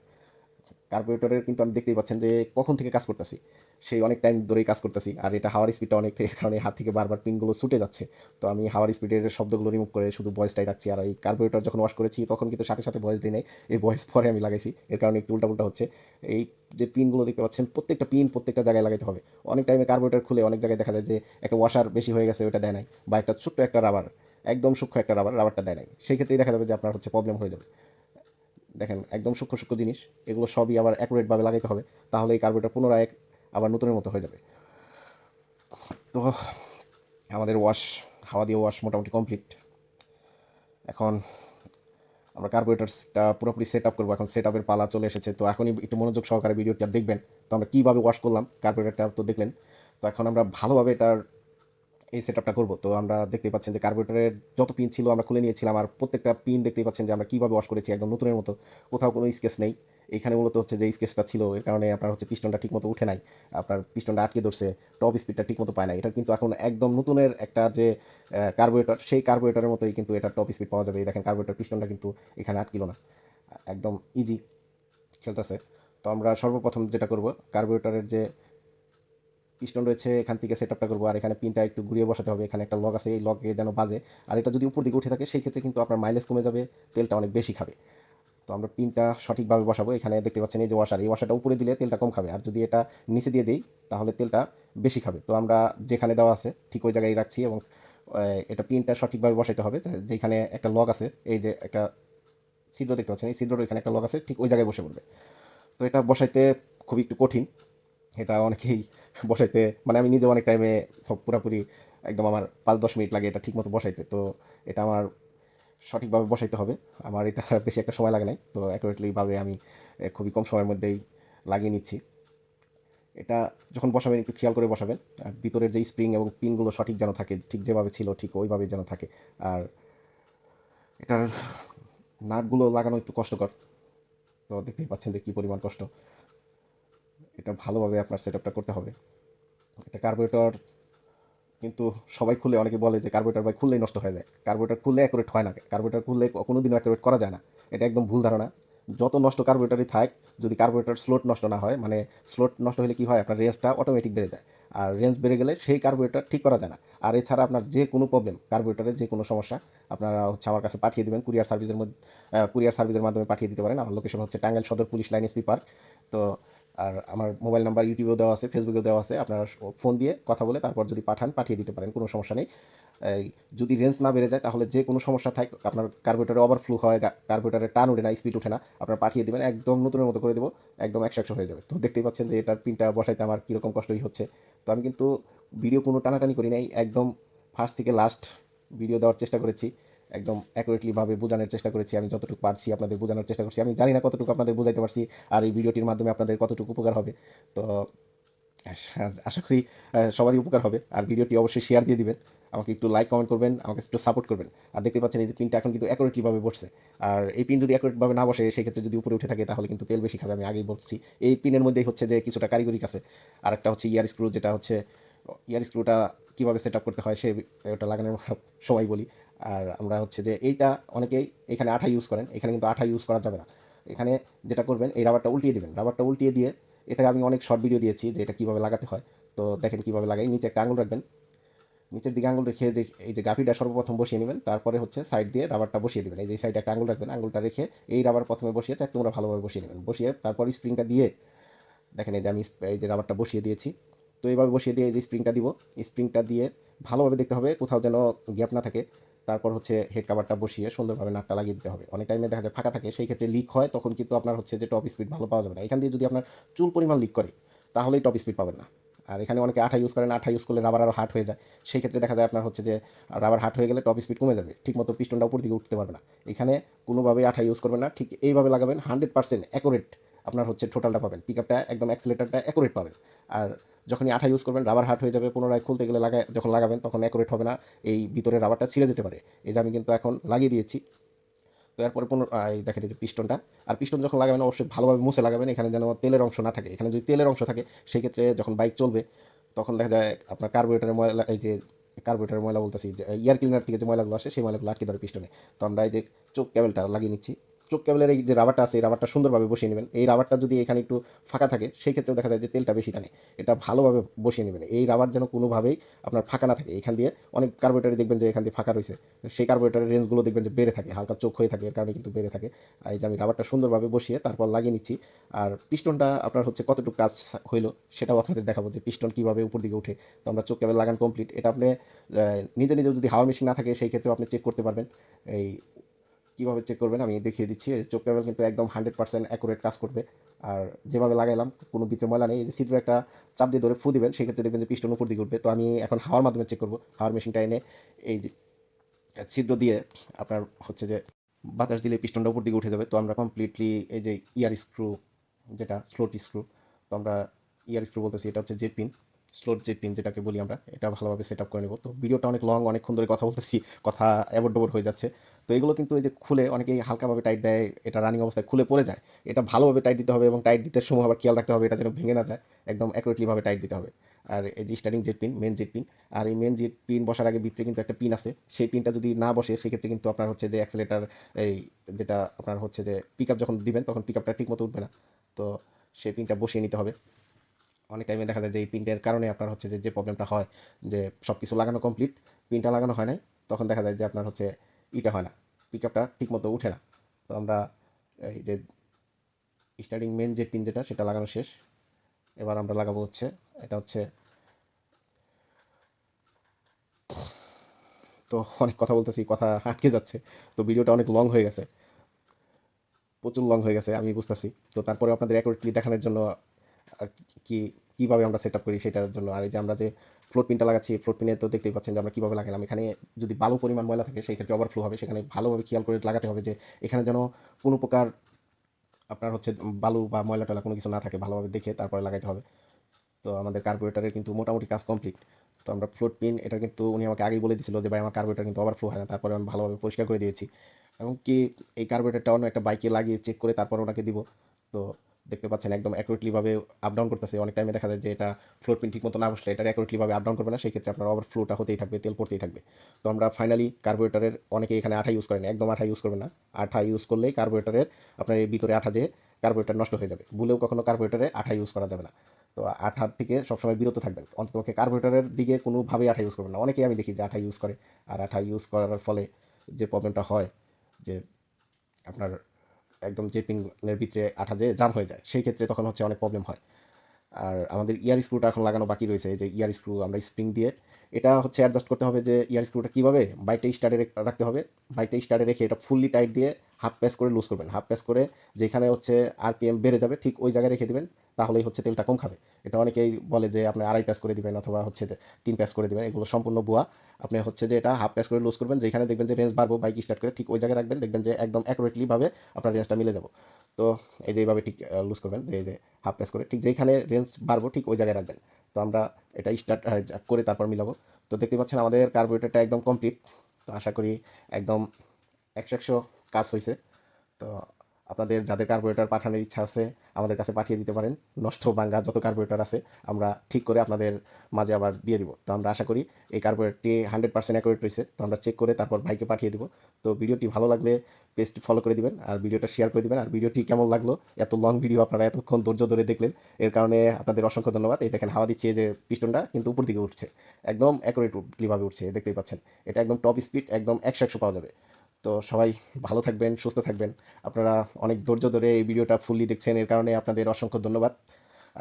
কার্বোরেটরের কিন্তু আমি দেখতেই পাচ্ছেন যে কখন থেকে কাজ করতেছি। সেই অনেক টাইম ধরেই কাজ করতেছি আর এটা হাওয়ার স্পিডটা অনেক এর কারণে হাত থেকে বারবার পিনগুলো ছুটে যাচ্ছে। তো আমি হাওয়ার স্পিডের শব্দগুলো রিমুভ করে শুধু ভয়েসটাই রাখছি আর এই কার্বোরেটর যখন ওয়াশ করেছি তখন কিন্তু সাথে সাথে ভয়েস দিই নাই, এই ভয়েস পরে আমি লাগাইছি। এর কারণে একটু উল্টা উল্টা হচ্ছে। এই যে পিনগুলো দেখতে পাচ্ছেন, প্রত্যেকটা পিন প্রত্যেকটা জায়গায় লাগাইতে হবে। অনেক টাইমে কার্বোরেটর খুলে অনেক জায়গায় দেখা যায় যে একটা ওয়াশার বেশি হয়ে গেছে ওটা দেয় নাই। বা একটা ছোট্ট একটা রাবার একদম সূক্ষ্ম একটা রাবার রাবারটা দেয় নাই। সেই ক্ষেত্রেই দেখা যাবে যে আপনার হচ্ছে প্রবলেম হয়ে যাবে। দেখেন, একদম সূক্ষ্ম সূক্ষ্ম জিনিস, এগুলো সবই আবার অ্যাকুরেটভাবে লাগাইতে হবে, তাহলে এই কার্বোরেটর পুনরায় এক আবার নতুনের মতো হয়ে যাবে। তো আমাদের ওয়াশ হাওয়া দিয়ে ওয়াশ মোটামুটি কমপ্লিট এখন আমরা কার্বোরেটরসটা পুরোপুরি সেট আপ করব, এখন সেট আপের পালা চলে এসেছে। তো এখনই একটু মনোযোগ সহকারে ভিডিওটা দেখবেন। তো আমরা কীভাবে ওয়াশ করলাম কার্বোরেটরটা তো দেখলেন। তো এখন আমরা ভালোভাবে এটার এই সেট আপটা করব। তো আমরা দেখতে পাচ্ছেন যে কার্বোরেটরের যত পিন ছিল আমরা খুলে নিয়েছিলাম আর প্রত্যেকটা পিন দেখতেই পাচ্ছেন যে আমরা কীভাবে ওয়াশ করেছি একদম নতুনের মতো। কোথাও কোনো স্কেচ নেই। এখানে মূলত হচ্ছে যে স্কেচটা ছিল, এর কারণে আপনার হচ্ছে পিস্টনটা ঠিকমতো উঠে নাই। আপনার পিস্টনটা আটকে ধরছে টপ স্পিডটা ঠিকমতো পায় না এটা কিন্তু এখন একদম নতুনের একটা যে কার্বোরেটর সেই কার্বোরেটরের মতোই কিন্তু এটা টপ স্পিড পাওয়া যাবে। দেখেন কার্বোরেটর পিস্টনটা কিন্তু এখানে আটকিল না। একদম ইজি খেলতেছে। তো আমরা সর্বপ্রথম যেটা করব কার্বোরেটরের যে পিস্টন রয়েছে, এখান থেকে সেট আপটা করব, আর এখানে পিনটা একটু ঘুরিয়ে বসাতে হবে। এখানে একটা লক আছে, এই লকে যেন বাজে। আর এটা যদি উপর দিকে উঠে থাকে, সেই ক্ষেত্রে কিন্তু আপনার মাইলেজ কমে যাবে, তেলটা অনেক বেশি খাবে। তো আমরা পিনটা সঠিকভাবে বসাবো। এখানে দেখতে পাচ্ছেন, এই যে ওয়াশার এই ওয়াশারটা উপরে দিলে তেলটা কম খাবে। আর যদি এটা নিচে দিয়ে দিই, তাহলে তেলটা বেশি খাবে। তো আমরা যেখানে দেওয়া আছে, ঠিক ওই জায়গায় রাখছি এবং এটা পিনটা সঠিকভাবে বসাইতে হবে। যেখানে একটা লক আছে, এই যে একটা ছিদ্র দেখতে পাচ্ছেন, এই ছিদ্রটা এখানে একটা লক আছে, ঠিক ওই জায়গায় বসে পড়বে। তো এটা বসাইতে খুবই একটু কঠিন। এটা অনেকেই বসাইতে। মানে আমি নিজে অনেক টাইমে পুরোপুরি একদম আমার পাঁচ দশ মিনিট লাগে এটা ঠিকমতো বসাইতে। তো এটা আমার সঠিকভাবে বসাইতে হবে। আমার এটা বেশি একটা সময় লাগে নাই। তো অ্যাকুরেটলিভাবে আমি খুবই কম সময়ের মধ্যেই লাগিয়ে নিচ্ছি। এটা যখন বসাবেন একটু খেয়াল করে বসাবেন। ভিতরের যে স্প্রিং এবং পিনগুলো সঠিক যেন থাকে, ঠিক যেভাবে ছিল, ঠিক ওইভাবে যেন থাকে। আর এটার নাটগুলো লাগানো একটু কষ্টকর। তো দেখতেই পাচ্ছেন যে কী পরিমাণ কষ্ট। এটা ভালোভাবে আপনার সেট আপটা করতে হবে। এটা কার্বোরেটর কিন্তু সবাই খুলে, অনেকে বলে যে কার্বোরেটর ভাই খুললেই নষ্ট হয়ে যায়। কার্বোরেটর খুললে অ্যাকুরেট হয় না। কার্বোরেটর খুললে কোনো দিনও অ্যাকুরেট করা যায় না। এটা একদম ভুল ধারণা। যত নষ্ট কার্বোরেটারই থাক, যদি কার্বোরেটর স্লোট নষ্ট না হয় মানে স্লোট নষ্ট হলে কী হয়, আপনার রেঞ্জটা অটোমেটিক বেড়ে যায়। আর রেঞ্জ বেড়ে গেলে সেই কার্বোরেটর ঠিক করা যায় না। আর এছাড়া আপনার যে কোনো প্রবলেম কার্বোরেটরের যে কোনো সমস্যা, আপনারা হচ্ছে আমার কাছে পাঠিয়ে দেবেন। কুরিয়ার সার্ভিসের মধ্যে কুরিয়ার সার্ভিসের মাধ্যমে পাঠিয়ে দিতে পারেন। আমার লোকেশন হচ্ছে টাঙ্গাইল সদর পুলিশ লাইন এসপি পার্ক তো আর আমার মোবাইল নাম্বার ইউটিউবেও দেওয়া আছে, ফেসবুকেও দেওয়া আছে। আপনারা ফোন দিয়ে কথা বলে তারপর যদি পাঠান, পাঠিয়ে দিতে পারেন, কোনো সমস্যা নেই। যদি রেঞ্জ না বেড়ে যায়, তাহলে যে কোনো সমস্যা থাকে, আপনার কার্বোরেটারে ওভারফ্লু হয় কার্বোরেটারে টান উঠে না স্পিড উঠে না, আপনারা পাঠিয়ে দেবেন, একদম নতুনের মতো করে দেবো, একদম একশো একশো হয়ে যাবে। তো দেখতেই পাচ্ছেন যে এটার পিনটা বসাইতে আমার কীরকম কষ্টই হচ্ছে। তো আমি কিন্তু ভিডিও কোনো টানাটানি করি নাই, একদম ফার্স্ট থেকে লাস্ট ভিডিও দেওয়ার চেষ্টা করেছি। একদম অ্যাকুরেটলিভাবে বোঝানোর চেষ্টা করেছি। আমি যতটুকু পারছি আপনাদের বোঝানোর চেষ্টা করছি। আমি জানি না কতটুকু আপনাদের বোঝাইতে পারছি আর এই ভিডিওটির মাধ্যমে আপনাদের কতটুকু উপকার হবে। তো আশা করি সবারই উপকার হবে। আর ভিডিওটি অবশ্যই শেয়ার দিয়ে দিবেন। আমাকে একটু লাইক কমেন্ট করবেন, আমাকে একটু সাপোর্ট করবেন। আর দেখতে পাচ্ছেন এই যে পিনটা এখন কিন্তু অ্যাকুরেটলিভাবে বসছে। আর এই পিন যদি অ্যাকুরেটভাবে না বসে, সেক্ষেত্রে যদি উপরে উঠে থাকে, তাহলে কিন্তু তেল বেশি খাবে। আমি আগেই বলছি। এই পিনের মধ্যেই হচ্ছে যে কিছুটা কারিগরি আছে আর একটা হচ্ছে ইয়ার স্ক্রু যেটা হচ্ছে ইয়ার স্ক্রুটা কীভাবে সেট আপ করতে হয়, সে, ওটা লাগানোর সময় বলি। আর আমরা হচ্ছে যে এইটা অনেকেই এখানে আঠা ইউজ করেন, এখানে কিন্তু আঠা ইউজ করা যাবে না। এখানে যেটা করবেন, এই রাবারটা উল্টিয়ে দিবেন। রাবারটা উল্টিয়ে দিয়ে এটা আমি অনেক শর্ট ভিডিও দিয়েছি যে এটা কীভাবে লাগাতে হয়। তো দেখেন কীভাবে লাগাই, নিচে একটা আঙুল রাখবেন। নিচের দিকে আঙুল রেখে যে, এই যে গাফিটা সর্বপ্রথম বসিয়ে নেবেন, তারপরে হচ্ছে সাইড দিয়ে রাবারটা বসিয়ে দেবেন। এই যে সাইডে একটা আঙুল রাখবেন আঙুলটা রেখে এই রাবার প্রথমে বসিয়ে চার তোমরা ভালোভাবে বসিয়ে নেবেন। বসিয়ে তারপর স্প্রিংটা দিয়ে দেখেন এই যে আমি এই যে রাবারটা বসিয়ে দিয়েছি। তো এইভাবে বসিয়ে দিয়ে এই যে স্প্রিংটা দিব স্প্রিংটা দিয়ে ভালোভাবে দেখতে হবে কোথাও যেন গ্যাপ না থাকে। তারপর হচ্ছে হেড কাভারটা বসিয়ে সুন্দরভাবে নাটটা লাগিয়ে দিতে হবে। অনেক টাইমে দেখা যায় ফাঁকা থাকে, সেই ক্ষেত্রে লিক হয়, তখন কিন্তু আপনার হচ্ছে যে টপ স্পিড ভালো পাওয়া যাবে না। এখান দিয়ে যদি আপনার চুল পরিমাণ লিক করে, তাহলেই টপ স্পিড পাবেন না। আর এখানে অনেকে আঠা ইউজ করেন, আঠা ইউজ করলে রাবার আরও হার্ড হয়ে যায়। সেই ক্ষেত্রে দেখা যায় আপনার হচ্ছে যে রাবার হার্ড হয়ে গেলে টপ স্পিড কমে যাবে। ঠিকমতো পিস্টনটা উপর দিকে উঠতে পারবে না। এখানে কোনোভাবেই আঠা ইউজ করবেন না। ঠিক এইভাবে লাগাবেন হান্ড্রেড পার্সেন্ট অ্যাকুরেট আপনার হচ্ছে টোটালটা পাবেন। পিক আপটা একদম অ্যাক্সিলেটারটা অ্যাকুরেট পাবেন। আর যখনই আঠা ইউজ করবেন রাবার হার্ড হয়ে যাবে, পুনরায় খুলতে গেলে লাগায় যখন লাগাবেন তখন অ্যাকুরেট হবে না, এই ভিতরে রাবারটা ছিঁড়ে যেতে পারে। এই যে আমি কিন্তু এখন লাগিয়ে দিয়েছি। তো এরপরে পুনর দেখেন যে পিস্টনটা আর পিস্টন যখন লাগাবেন, অবশ্যই ভালোভাবে মুছে লাগাবেন, এখানে যেন তেলের অংশ না থাকে। এখানে যদি তেলের অংশ থাকে, সেই ক্ষেত্রে যখন বাইক চলবে, তখন দেখা যায় আপনার কার্বোরেটারের ময়লা এই যে কার্বোরেটারের ময়লা বলতেছি, যে এয়ার ক্লিনার থেকে যে ময়লাগুলো আসে, সেই ময়লাগুলো আটকে ধরে পিস্টনে তো আমরা এই যে চোখ কেবলটা লাগিয়ে নিচ্ছি। চোখ কেবলের এই যে রাবারটা আছে, এই রাবারটা সুন্দরভাবে বসিয়ে নেবেন। এই রাবারটা যদি এখানে একটু ফাঁকা থাকে, সেই ক্ষেত্রেও দেখা যায় যে তেলটা বেশি টানে। এটা ভালোভাবে বসিয়ে নেবেন। এই রাবার যেন কোনোভাবেই আপনার ফাঁকা না থাকে। এখান দিয়ে অনেক কার্বোরেটারে দেখবেন যে এখান দিয়ে ফাঁকা রয়েছে। সেই কার্বোরেটারের রেঞ্জগুলো দেখবেন যে বেড়ে থাকে। হালকা চোখ হয়ে থাকে, এর কারণে কিন্তু বেড়ে থাকে। আর এই যে আমি রাবারটা সুন্দরভাবে বসিয়ে তারপর লাগিয়ে নিচ্ছি। আর পিস্টনটা আপনার হচ্ছে কতটুকু কাজ হইল সেটাও আপনাদের দেখাবো যে পিস্টন কীভাবে উপর দিকে উঠে তো আমরা চোখ কেবল লাগান কমপ্লিট এটা আপনি নিজে নিজে যদি হাওয়ার মেশিন না থাকে, সেই ক্ষেত্রেও আপনি চেক করতে পারবেন। এই কীভাবে চেক করবেন আমি দেখিয়ে দিচ্ছি। চোখ কেবল কিন্তু একদম হান্ড্রেড পার্সেন্ট অ্যাকুরেট কাজ করবে। আর যেভাবে লাগাইলাম, কোনো ভিতরে ময়লা নেই। যে সিদ্র একটা চাপ দিয়ে ধরে ফু দিবেন, সেক্ষেত্রে দেখবেন যে পিস্টন উপর দিকে উঠবে তো আমি এখন হাওয়ার মাধ্যমে চেক করব। হাওয়ার মেশিনটা এনে এই যে ছিদ্র দিয়ে আপনার হচ্ছে যে বাতাস দিলে পিস্টনটা উপর দিকে উঠে যাবে। তো আমরা কমপ্লিটলি এই যে ইয়ার স্ক্রু যেটা স্লোট স্ক্রু তো আমরা ইয়ার স্ক্রু বলতেছি, এটা হচ্ছে jet pin slot jet pin যেটাকে বলি আমরা, এটা ভালোভাবে সেট আপ করে নেব। তো ভিডিওটা অনেক লং অনেকক্ষণ ধরে কথা বলতেছি, কথা এবর ডবর হয়ে যাচ্ছে। তো এগুলো কিন্তু এই যে খুলে অনেকেই হালকাভাবে টাইট দেয়, এটা রানিং অবস্থায় খুলে পড়ে যায়। এটা ভালোভাবে টাইট দিতে হবে এবং টাইট দিতে সময় আবার খেয়াল রাখতে হবে, এটা যেন ভেঙে না যায়, একদম অ্যাকুরেটলিভাবে টাইট দিতে হবে। আর এই যে starting jet pin main jet pin আর এই মেন জেট পিন বসার আগে ভিতরে কিন্তু একটা পিন আছে। সেই পিনটা যদি না বসে, সেক্ষেত্রে কিন্তু আপনার হচ্ছে যে অ্যাক্সিলেটার এই যেটা আপনার হচ্ছে যে পিক যখন দিবেন, তখন পিক আপটা ঠিক মতো উঠবে না। তো সেই পিনটা বসিয়ে নিতে হবে। অনেক টাইমে দেখা যায় যে এই পিনটার কারণে আপনার হচ্ছে যে যে প্রবলেমটা হয়, যে সব কিছু লাগানো কমপ্লিট পিনটা লাগানো হয় নাই, তখন দেখা যায় যে আপনার হচ্ছে ইটা হয় না পিক আপটা ঠিক মতো উঠে না। তো আমরা এই যে স্টার্টিং মেন যে পিন যেটা, সেটা লাগানো শেষ। এবার আমরা লাগাবো হচ্ছে, এটা হচ্ছে তো অনেক কথা বলতেছি, কথা আটকে যাচ্ছে, তো ভিডিওটা অনেক লং হয়ে গেছে। প্রচুর লং হয়ে গেছে, আমি বুঝতেছি। তো তারপরে আপনাদের অ্যাকুরেটলি দেখানোর জন্য আর কি, কীভাবে আমরা সেট আপ করি সেটার জন্য। আর এই যে আমরা যে ফ্লোট পিনটা লাগাচ্ছি ফ্লোট পিনে তো দেখতেই পাচ্ছেন যে আমরা কীভাবে লাগালাম। এখানে যদি ভালো পরিমাণ ময়লা থাকে, সেই ক্ষেত্রে ওভারফ্লো হবে। সেখানে ভালোভাবে খেয়াল করে লাগাতে হবে যে এখানে যেন কোনো প্রকার আপনার হচ্ছে বালু বা ময়লা টয়লা কোনো কিছু না থাকে, ভালোভাবে দেখে তারপরে লাগাতে হবে। তো আমাদের কার্বোরেটারের কিন্তু মোটামুটি কাজ কমপ্লিট তো আমরা ফ্লোট পিন এটা কিন্তু উনি আমাকে আগেই বলে দিয়েছিল যে, ভাই, আমার কার্বোরেটার কিন্তু ওভারফ্লো হয় না। তারপরে আমি ভালোভাবে পরিষ্কার করে দিয়েছি। এবং কি, এই কার্বোরেটারটা অন্য একটা বাইকে লাগিয়ে চেক করে তারপর ওনাকে দিব। তো দেখতে পাচ্ছেন একদম অ্যাকুরেটলিভাবে আপ ডাউন করতেছে। অনেক টাইমে দেখা যায় যে এটা ফ্লোর পিন ঠিক মতো না বসলে এটা অ্যাকুরেটলিভাবে আপ ডাউন করবে না সেই ক্ষেত্রে আপনার ওভার ফ্লোটা হতেই থাকবে, তেল পড়তেই থাকবে। তো আমরা ফাইনালি কার্বোরেটারের অনেকে এখানে আঠা ইউজ করেন, একদম আঠা ইউজ করবেন না। আঠা ইউজ করলেই কার্বোরেটারের আপনার এই ভিতরে আঠা যে কার্বোরেটার নষ্ট হয়ে যাবে। ভুলেও কখনো কার্বোরেটারে আঠা ইউজ করা যাবে না। তো আঠার থেকে সবসময় বিরত থাকবেন। অন্ততপক্ষে কার্বোরেটারের দিকে কোনোভাবেই আঠা ইউজ করবেন না। অনেকেই আমি দেখি যে আঠা ইউজ করে। আর আঠা ইউজ করার ফলে যে প্রবলেমটা হয়, যে আপনার একদম যে পিনের ভিতরে আঠা যে জাম হয়ে যায়, সেই ক্ষেত্রে তখন হচ্ছে অনেক প্রবলেম হয়। আর আমাদের ইয়ার স্ক্রুটা এখন লাগানো বাকি রয়েছে যে ইয়ার স্ক্রু, আমরা স্প্রিং দিয়ে এটা হচ্ছে অ্যাডজাস্ট করতে হবে যে ইয়ার স্ক্রুটা কীভাবে বাইকটা স্টার্টে রাখতে হবে। বাইকটা স্টার্টে রেখে এটা ফুললি টাইট দিয়ে হাফ প্যাস করে লুজ করবেন। হাফ প্যাস করে যেখানে হচ্ছে আরপিএম বেড়ে যাবে, ঠিক ওই জায়গায় রেখে দেবেন, তাহলেই হচ্ছে তেলটা কম খাবে। এটা অনেকেই বলে যে আপনি আড়াই প্যাস করে দিবেন অথবা হচ্ছে তিন প্যাস করে দিবেন, এগুলো সম্পূর্ণ বুয়া আপনি হচ্ছে যে এটা হাফ প্যাস করে লুজ করবেন, যেখানে দেখবেন যে রেঞ্জ বাড়বো বাইক স্টার্ট করে ঠিক ওই জায়গায় রাখবেন, দেখবেন যে একদম অ্যাকুরেটলিভাবে আপনার রেঞ্জটা মিলে যাব। তো এই যে এইভাবে ঠিক লুজ করবেন, যে যে হাফ প্যাস করে ঠিক যেখানে রেঞ্জ বাড়বো, ঠিক ওই জায়গায় রাখবেন। তো আমরা এটা স্টার্ট করে তারপর মিলাবো। তো দেখতে পাচ্ছেন আমাদের কার্বোরেটরটা একদম কমপ্লিট তো আশা করি একদম একশো একশো কাজ হয়েছে তো আপনাদের যাদের কার্বোরেটর পাঠানোর ইচ্ছা আছে, আমাদের কাছে পাঠিয়ে দিতে পারেন। নষ্ট ভাঙ্গা যত কার্বোরেটর আছে, আমরা ঠিক করে আপনাদের মাঝে আবার দিয়ে দিব। তো আমরা আশা করি এই কার্বোরেটরটি হান্ড্রেড পার্সেন্ট অ্যাকুরেট রয়েছে। তো আমরা চেক করে তারপর ভাইকে পাঠিয়ে দিব। তো ভিডিওটি ভালো লাগলে পেজটি ফলো করে দিবেন আর ভিডিওটা শেয়ার করে দিবেন। আর ভিডিওটি কেমন লাগল? এত লং ভিডিও আপনারা এতক্ষণ ধৈর্য ধরে দেখলেন। এর কারণে আপনাদের অসংখ্য ধন্যবাদ। এই দেখেন, হাওয়া দিচ্ছে যে পিস্টনটা কিন্তু উপর দিকে উঠছে। একদম অ্যাকুরেটলিভাবে উঠছে, দেখতেই পাচ্ছেন। এটা একদম টপ স্পিড একদম একশো একশো পাওয়া যাবে। তো সবাই ভালো থাকবেন, সুস্থ থাকবেন। আপনারা অনেক ধৈর্য ধরে এই ভিডিওটা ফুললি দেখছেন, এর কারণে আপনাদের অসংখ্য ধন্যবাদ।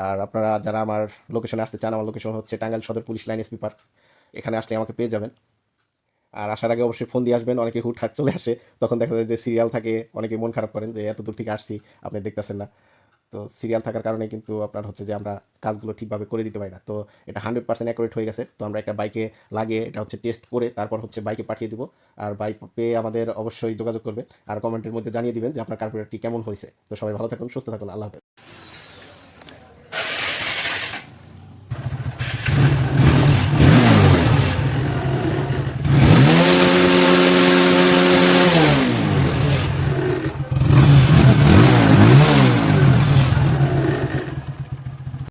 আর আপনারা যারা আমার লোকেশনে আসতে চান, আমার লোকেশন হচ্ছে টাঙ্গাইল সদর পুলিশ লাইন এসপি পার্ক। এখানে আসলে আমাকে পেয়ে যাবেন। আর আসার আগে অবশ্যই ফোন দিয়ে আসবেন, অনেকে হুটহাট চলে আসে। তখন দেখা যায় যে সিরিয়াল থাকে, অনেকে মন খারাপ করেন যে, এত দূর থেকে আসছি, আপনি দেখতেছেন না। তো সিরিয়াল থাকার কারণে কিন্তু আপনার হচ্ছে যে আমরা কাজগুলো ঠিকভাবে করে দিতে পারি না। তো এটা হান্ড্রেড পার্সেন্ট অ্যাকুরেট হয়ে গেছে। তো আমরা একটা বাইকে লাগিয়ে এটা হচ্ছে টেস্ট করে তারপর হচ্ছে বাইকে পাঠিয়ে দিব। আর বাইক পেয়ে আমাদের অবশ্যই যোগাযোগ করবে আর কমেন্টের মধ্যে জানিয়ে দিবেন যে আপনার কার্পোরেটটি কেমন হয়েছে। তো সবাই ভালো থাকুন, সুস্থ থাকুন, আল্লাহ হাফেজ।